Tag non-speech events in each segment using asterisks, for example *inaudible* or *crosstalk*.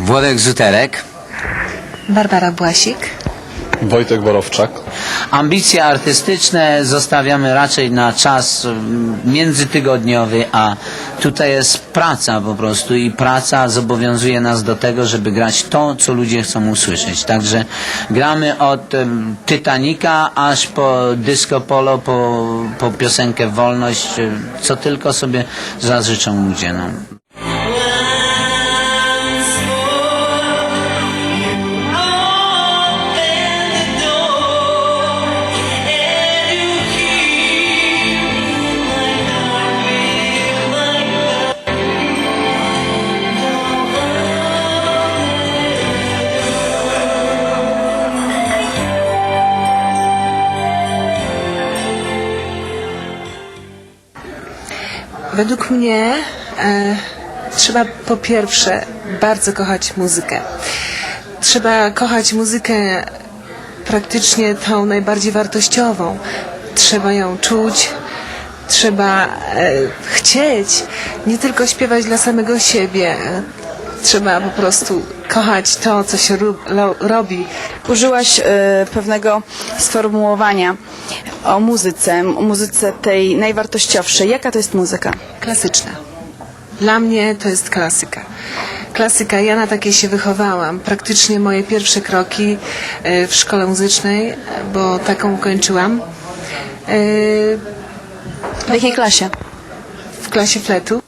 Włodek Zuterek. Barbara Błasik. Wojtek Borowczak. Ambicje artystyczne zostawiamy raczej na czas mm, międzytygodniowy, a tutaj jest praca po prostu i praca zobowiązuje nas do tego, żeby grać to, co ludzie chcą usłyszeć. Także gramy od em, Titanica aż po disco polo, po, po piosenkę Wolność, em, co tylko sobie zażyczą ludzie. No. Według mnie e, trzeba po pierwsze bardzo kochać muzykę. Trzeba kochać muzykę praktycznie tą najbardziej wartościową. Trzeba ją czuć, trzeba e, chcieć nie tylko śpiewać dla samego siebie. Trzeba po prostu kochać to, co się robi. Użyłaś e, pewnego sformułowania o muzyce, o muzyce tej najwartościowszej. Jaka to jest muzyka? Klasyczna. Dla mnie to jest klasyka. Klasyka, ja na takiej się wychowałam. Praktycznie moje pierwsze kroki e, w szkole muzycznej, bo taką ukończyłam, e, W jakiej klasie? w klasie fletu.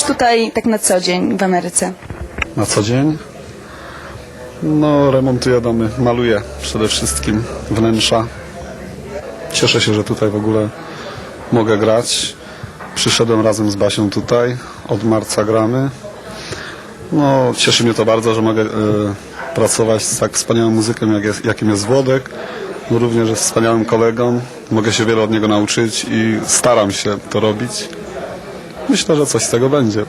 Robisz tutaj tak na co dzień w Ameryce? Na co dzień? No, remontuję domy, maluję przede wszystkim wnętrza. Cieszę się, że tutaj w ogóle mogę grać. Przyszedłem razem z Basią tutaj. Od marca gramy. No, cieszy mnie to bardzo, że mogę e, pracować z tak wspaniałym muzykiem, jak jest, jakim jest Włodek. Również jest wspaniałym kolegą. Mogę się wiele od niego nauczyć i staram się to robić. Myślę, że coś z tego będzie.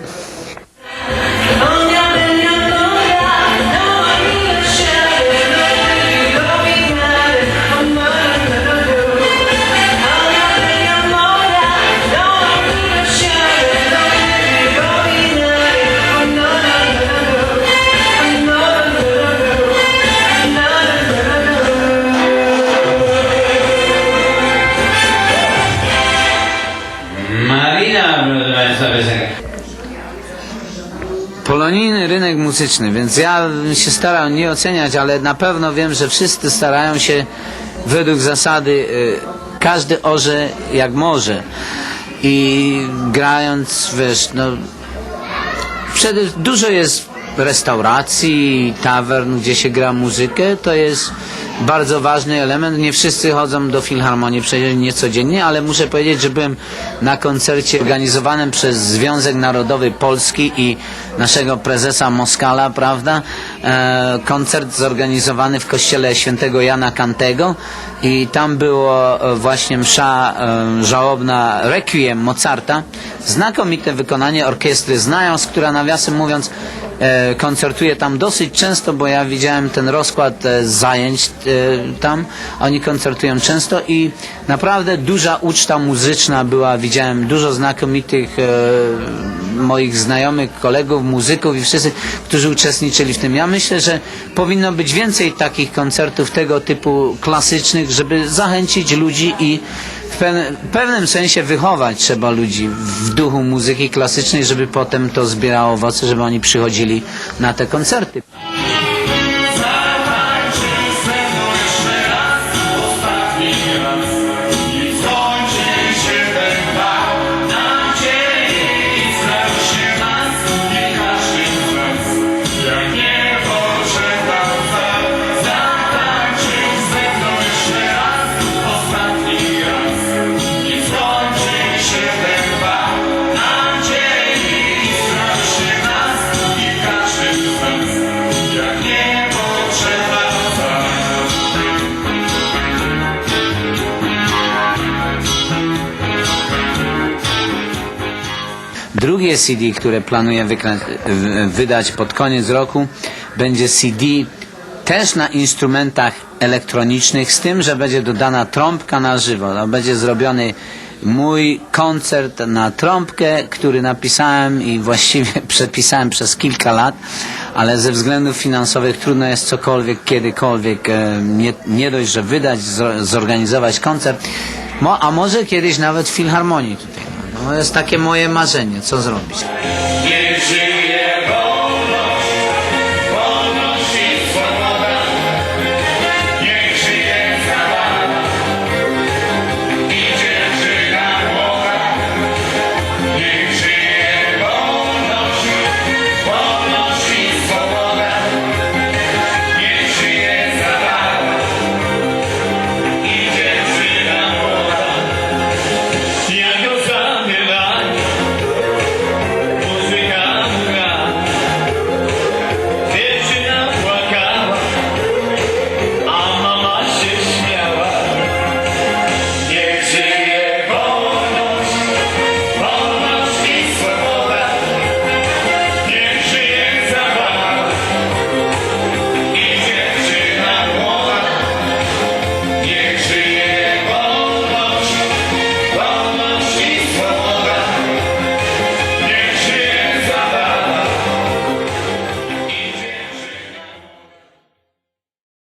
Muzyczny, więc ja bym się starał nie oceniać, ale na pewno wiem, że wszyscy starają się według zasady y, każdy orze jak może. I grając, wiesz, no Przede, dużo jest restauracji, tawern, gdzie się gra muzykę. To jest bardzo ważny element. Nie wszyscy chodzą do filharmonii, przecież nie codziennie, ale muszę powiedzieć, że byłem na koncercie organizowanym przez Związek Narodowy Polski i naszego prezesa Moskala, prawda? E, koncert zorganizowany w kościele świętego Jana Kantego i tam było e, właśnie msza e, żałobna Requiem Mozarta. Znakomite wykonanie orkiestry Znając, która nawiasem mówiąc koncertuje tam dosyć często, bo ja widziałem ten rozkład e, zajęć e, tam. Oni koncertują często i naprawdę duża uczta muzyczna była. Widziałem dużo znakomitych e, moich znajomych, kolegów, muzyków i wszyscy, którzy uczestniczyli w tym. Ja myślę, że powinno być więcej takich koncertów tego typu klasycznych, żeby zachęcić ludzi i w pewnym sensie wychować trzeba ludzi w duchu muzyki klasycznej, żeby potem to zbierało owoce, żeby oni przychodzili na te koncerty. Drugie CD, które planuję wydać pod koniec roku, będzie CD też na instrumentach elektronicznych, z tym, że będzie dodana trąbka na żywo. No, będzie zrobiony mój koncert na trąbkę, który napisałem i właściwie *laughs* przepisałem przez kilka lat, ale ze względów finansowych trudno jest cokolwiek, kiedykolwiek, e, nie, nie dość, że wydać, zor- zorganizować koncert, a może kiedyś nawet w filharmonii tutaj. No, jest takie moje marzenie, co zrobić.